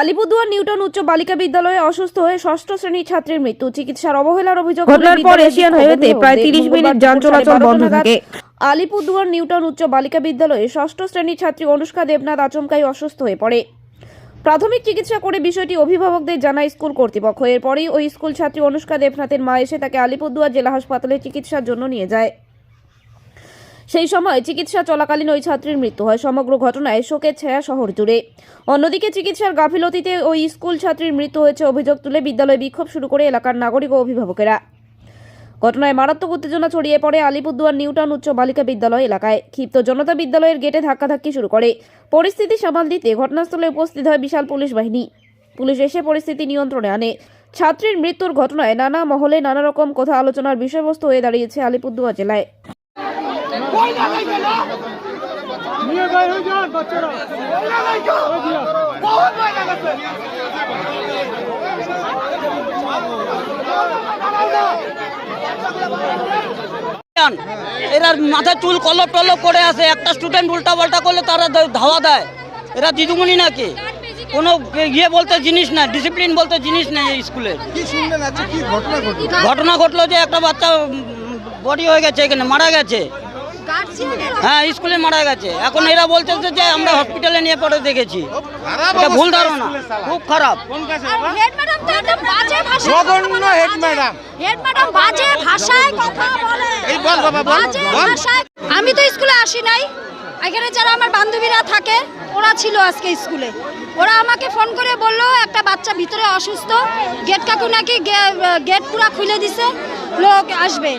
Alipurduar Newton উচ্চ বালিকা বিদ্যালয়ে অসুস্থ হয়ে ষষ্ঠ শ্রেণির ছাত্রীর মৃত্যু। চিকিৎসার অবহেলার অভিযোগ ঘটনার পর এশিয়ান হাইওয়েতে প্রায় 30 মিনিট যান চলাচল বন্ধ থাকে। আলিপুরদুয়ার নিউটন উচ্চ বালিকা বিদ্যালয়ে ষষ্ঠ শ্রেণির ছাত্রী অনুষ্কা দেবনাথ আচমকাই অসুস্থ হয়ে পড়ে। প্রাথমিক চিকিৎসা করে বিষয়টি অভিভাবকদের জানায় স্কুল কর্তৃপক্ষ। এরপরেই ওই স্কুল ছাত্রী অনুষ্কা দেবনাথের মা এসে তাকে আলিপুরদুয়ার জেলা হাসপাতালে চিকিৎসার জন্য নিয়ে যায়। সেই সময় চিকিৎসা চলাকালীন ওই ছাত্রীর মৃত্যু হয়। সমগ্র ঘটনায় শোকের ছায়া শহর জুড়ে। অন্যদিকে চিকিৎসার গাফিলতিতে ওই স্কুল ছাত্রীর মৃত্যু হয়েছে অভিযোগ তুলে বিদ্যালয়ে বিক্ষোভ শুরু করে এলাকার নাগরিক ও অভিভাবকেরা। ঘটনায় মারাত্মক উত্তেজনা ছড়িয়ে পড়ে আলিপুরদুয়ার নিউটাউন উচ্চ বালিকা বিদ্যালয় এলাকায়। ক্ষিপ্ত জনতা বিদ্যালয়ের গেটে ধাক্কাধাক্কি শুরু করে। পরিস্থিতি সামাল দিতে ঘটনাস্থলে উপস্থিত হয় বিশাল পুলিশ বাহিনী। পুলিশ এসে পরিস্থিতি নিয়ন্ত্রণে আনে। ছাত্রীর মৃত্যুর ঘটনায় নানা মহলে নানা রকম কথা আলোচনার বিষয়বস্তু হয়ে দাঁড়িয়েছে আলিপুরদুয়ার জেলায়। নিয়ে বের হয়ে যান বাচ্চারা। এরা মাথায় চুল কলপ টলপ করে আসে একটা স্টুডেন্ট উল্টা পাল্টা করলে তারা ধাওয়া দেয়। এরা দিদিমণি নাকি? কোনো ইয়ে বলতে জিনিস না ডিসিপ্লিন বলতে জিনিস নেই এই স্কুলে ঘটনা ঘটলো? যে একটা বাচ্চা বডি হয়ে গেছে এখানে মারা গেছে। হ্যাঁ স্কুলে মারা গেছে। এখন এরা বলছে যে আমরা হসপিটালে নিয়ে পরে দেখেছি। এটা ভুল ধারণা খুব খারাপ। হেড ম্যাডাম তো একদম বাজে ভাষায় জঘন্য হেড ম্যাডাম হেড ম্যাডাম বাজে ভাষায় কথা বলে। এই বল বাবা, বল, বাজে বল। ভাষায়। আমি তো স্কুলে আসি নাই। এখানে যারা আমার বান্ধবীরা থাকে ওরা ছিল আজকে স্কুলে। ওরা আমাকে ফোন করে বলল একটা বাচ্চা ভিতরে অসুস্থ গেট কাকু নাকি গেট পুরা খুলে দিছে লোক আসবে।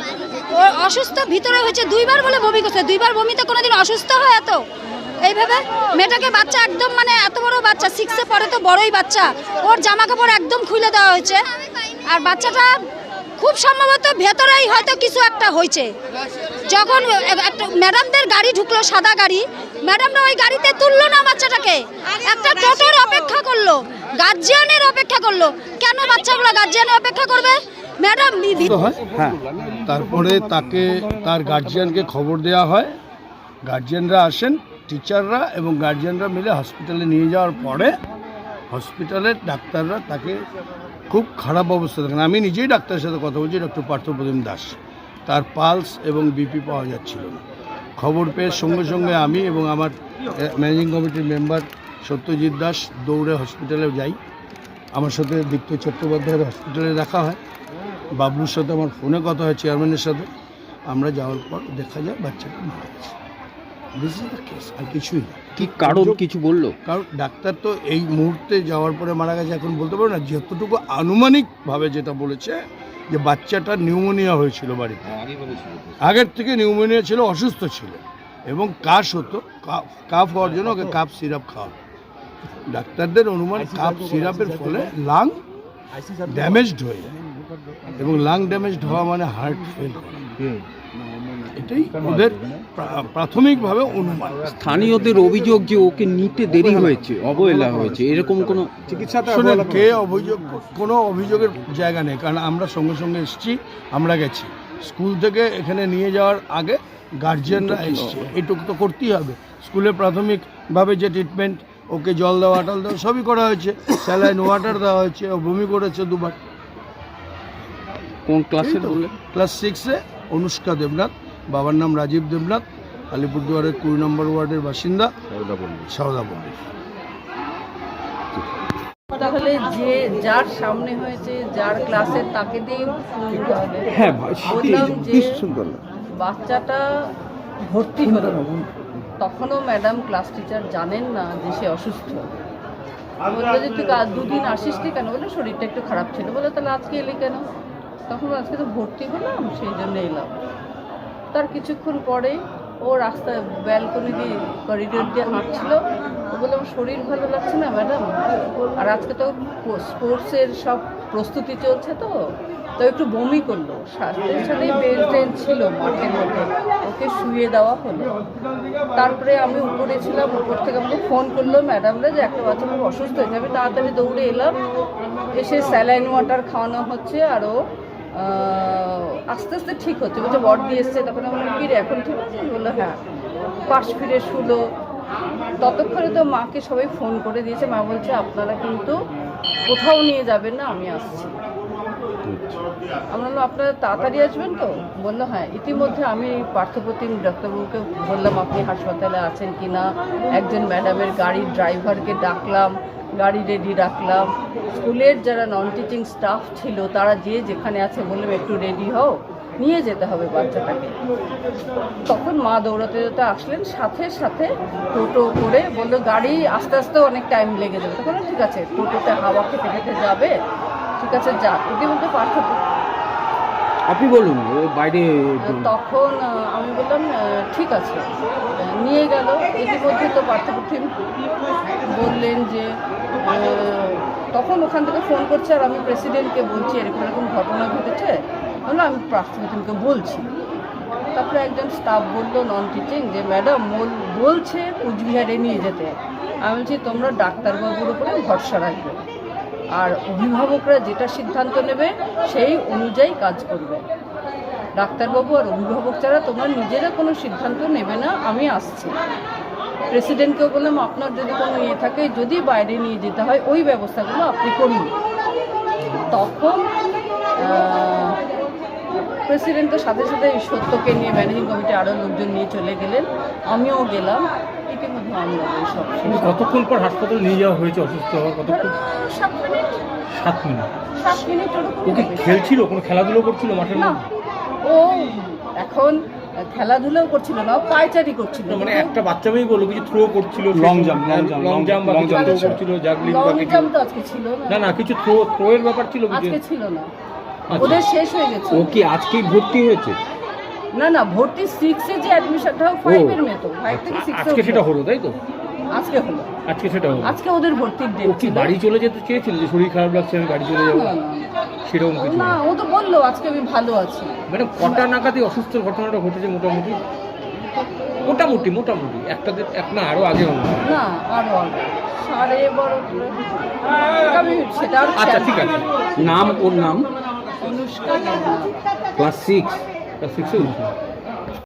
অসুস্থ, ভিতরে হয়েছে দুইবার বলে বমি করছে। দুইবার বমিতে কোনোদিন অসুস্থ হয় এত? এইভাবে মেয়েটাকে বাচ্চা একদম মানে এত বড় বাচ্চা সিক্সে পড়ে তো বড়ই বাচ্চা। ওর জামা কাপড় একদম খুলে দেওয়া হয়েছে। আর বাচ্চাটা খুব সম্ভবত ভেতরেই হয়তো কিছু একটা হয়েছে। যখন একটা ম্যাডামদের গাড়ি ঢুকলো, সাদা গাড়ি, ম্যাডামরা ওই গাড়িতে তুললো না বাচ্চাটাকে। একটা টোটোর অপেক্ষা করল গার্জিয়ানের অপেক্ষা করল। কেন বাচ্চাগুলো গার্জিয়ানের অপেক্ষা করবে? ম্যাডাম ভি- তারপরে তাকে, তার গার্জিয়ানকে খবর দেওয়া হয়। গার্জিয়ানরা আসেন টিচাররা এবং গার্জিয়ানরা মিলে হসপিটালে নিয়ে যাওয়ার পরে হসপিটালের ডাক্তাররা তাকে খুব খারাপ অবস্থা দেখেন। আমি নিজেই ডাক্তারের সাথে কথা বলছি, ডক্টর পার্থপ্রতিম দাস। তার পালস এবং বিপি পাওয়া যাচ্ছিল না। খবর পেয়ে সঙ্গে সঙ্গে আমি এবং আমার ম্যানেজিং কমিটির মেম্বার সত্যজিৎ দাস দৌড়ে হসপিটালে যাই। আমার সাথে দীপ্ত চট্টোপাধ্যায়ের হসপিটালে দেখা হয়। বাবলুর সাথে আমার ফোনে কথা হয় চেয়ারম্যানের সাথে। আমরা যাওয়ার পর দেখা যায় বাচ্চাটা মারা গেছে। দিস ইজ দ্য কেস আর কিছুই না। কি কারণ কিছু বলল? কারণ ডাক্তার তো এই মুহূর্তে যাওয়ার পরে মারা গেছে এখন বলতে পারব না। যতটুকু আনুমানিকভাবে যেটা বলেছে যে বাচ্চাটা নিউমোনিয়া হয়েছিল বাড়িতে। আগের থেকে নিউমোনিয়া ছিল অসুস্থ ছিল। এবং কাশ হতো কাফ কাফ হওয়ার জন্য ওকে কাপ সিরাপ খাওয়া ডাক্তারদের অনুমান কাপ সিরাপের ফলে লাং ড্যামেজড হয়ে যায়। এবং লাং ড্যামেজড হওয়া মানে হার্ট ফেল করা। এটাই ওদের প্রাথমিকভাবে অনুমান। স্থানীয়দের অভিযোগ যে ওকে নিতে দেরি হয়েছে অবহেলা হয়েছে এরকম কোনো চিকিৎসাতে শোনেন কে অভিযোগ কোনো অভিযোগের জায়গা নেই কারণ আমরা সঙ্গে সঙ্গে এসেছি আমরা গেছি। স্কুল থেকে এখানে নিয়ে যাওয়ার আগে গার্জিয়ানরা এসছে। এটুকু তো করতেই হবে। স্কুলে প্রাথমিকভাবে যে ট্রিটমেন্ট ওকে জল দেওয়া টল দেওয়া সবই করা হয়েছে। স্যালাইন ওয়াটার দেওয়া হয়েছে ও বমি করেছে দুবার। কোন ক্লাসের বললে ক্লাস সিক্সে অনুষ্কা দেবনাথ বাবার নাম রাজীব দেবনাথ আলিপুরদুয়ারের কুড়ি নম্বর ওয়ার্ডের বাসিন্দা সাউদাপল্লী তাহলে যে যার সামনে হয়েছে যার ক্লাসে তাকে দিয়ে হ্যাঁ বললাম যে বাচ্চাটা ভর্তি হলো তখনও ম্যাডাম ক্লাস টিচার জানেন না যে সে অসুস্থ। বলল যে তুই কা- দুদিন আসিস কেন? বলে শরীরটা একটু খারাপ ছিল। বলে তাহলে আজকে এলি কেন? তখন আজকে তো ভর্তি হলাম সেই জন্য এলাম। তার কিছুক্ষণ পরে ও রাস্তায় ব্যালকনি দিয়ে করিডোর দিয়ে হাঁটছিল। ও বলে আমার শরীর ভালো লাগছে না ম্যাডাম আর আজকে তো স্পোর্টসের সব প্রস্তুতি চলছে তো। তো একটু বমি করল। সাথে বেল ট্রেন ছিল মাঠের মধ্যে। ওকে শুয়ে দেওয়া হলো। তারপরে আমি উপরে ছিলাম উপর থেকে আমাকে ফোন করল ম্যাডামরা যে একটা বাচ্চা খুব অসুস্থ হয়েছে আমি তাড়াতাড়ি দৌড়ে এলাম। এসে স্যালাইন ওয়াটার খাওয়ানো হচ্ছে আর ও আহ, আস্তে আস্তে ঠিক হচ্ছে। বলছে বট দিয়ে এসছে, তখন আমি কি রে, এখন ঠিক আছে? বলল হ্যাঁ। পাশ ফিরে শুলো। ততক্ষণে তো মাকে সবাই ফোন করে দিয়েছে। মা বলছে, আপনারা কিন্তু কোথাও নিয়ে যাবেন না, আমি আসছি। আমরা বললাম, আপনারা তাড়াতাড়ি আসবেন তো? বলল হ্যাঁ। ইতিমধ্যে আমি পার্থপ্রতিম ডাক্তারবাবুকে বললাম, আপনি হাসপাতালে আছেন কি না একজন ম্যাডামের গাড়ির ড্রাইভারকে ডাকলাম। গাড়ি রেডি রাখলাম। স্কুলের যারা নন টিচিং স্টাফ ছিল তারা যে যেখানে আছে বললাম একটু রেডি হও নিয়ে যেতে হবে বাচ্চাটাকে। তখন মা দৌড়াতে দৌড়াতে আসলেন সাথে সাথে টোটো করে বলল গাড়ি আস্তে আস্তে অনেক টাইম লেগে যাবে। তখন ঠিক আছে টোটোতে হাওয়া খেতে খেতে যাবে। ঠিক আছে যা। ইতিমধ্যে পার্থক্য আপনি বলুন বাইরে তখন আমি বললাম ঠিক আছে। নিয়ে গেল। ইতিমধ্যে তো পার্থপ্রতিম বললেন যে তখন ওখান থেকে ফোন করছে আর আমি প্রেসিডেন্টকে বলছি, এরকম এরকম ঘটনা ঘটেছে। বলল, আমি পার্থপ্রতিমকে বলছি। তারপরে একজন স্টাফ বলল নন টিচিং যে ম্যাডাম বলছে কুচবিহারে নিয়ে যেতে। আমি বলছি, তোমরা ডাক্তারবাবুর উপরে ভরসা রাখবে। আর অভিভাবকরা যেটা সিদ্ধান্ত নেবে, সেই অনুযায়ী কাজ করবে। ডাক্তারবাবু আর অভিভাবক ছাড়া তোমার নিজেরা কোনো সিদ্ধান্ত নেবে না, আমি আসছি। প্রেসিডেন্টকেও বললাম আপনার যদি কোনো ইয়ে থাকে যদি বাইরে নিয়ে যেতে হয় ওই ব্যবস্থাগুলো আপনি করুন। তখন প্রেসিডেন্টের সাথে সাথে এই সত্যকে নিয়ে ম্যানেজিং কমিটি আরও লোকজন নিয়ে চলে গেলেন। আমিও গেলাম। ইতিমধ্যে আমরা সব কতক্ষণ পর হাসপাতালে নিয়ে যাওয়া হয়েছে? অসুস্থ হওয়ার কতক্ষণ? সাত মিনিট। সাত মিনিট। সাত মিনিট ওরকম ও কি হবে। খেলছিল? কোনো খেলাধুলো করছিল মাঠের না। ও এখন খেলাধুলাও করছিল না পায়চারি করছিল মানে একটা বাচ্চা মেয়ে বলল কিছু থ্রো করছিল লং জাম্প কিছু jump থ্রো আচ্ছা। করছিল জাগলিং বা কিছু জাম্প তো আজকে ছিল না। না না কিছু থ্রো থ্রো এর ব্যাপার ছিল আজকে ছিল না। আচ্ছা। ওদের শেষ হয়ে গেছে। ও কি আজকেই ভর্তি হয়েছে? না না ভর্তি সিক্সে যে অ্যাডমিশনটা ফাইভের মেয়ে তো ফাইভ থেকে সিক্স আজকে সেটা হলো তাই তো? আজকে হলো। আজকে সেটা হলো। আজকে ওদের ভর্তির ও ডেট কি বাড়ি চলে যেতে চেয়েছিল যে শরীর খারাপ লাগছে আমি বাড়ি চলে যাব? সেরকম কিছু না ও তো বলল আজকে আমি ভালো আছি। ম্যাডাম কটা নাগাদই অসুস্থ ঘটনাটা ঘটেছে মোটামুটি? মোটামুটি মোটামুটি। একটা এক না আরও আগে হলো। না আরও সাড়ে সেটা আচ্ছা ঠিক আছে। নাম ওর নাম? অনুষ্কা সিক্স। ক্লাস সিক্স সিক্সে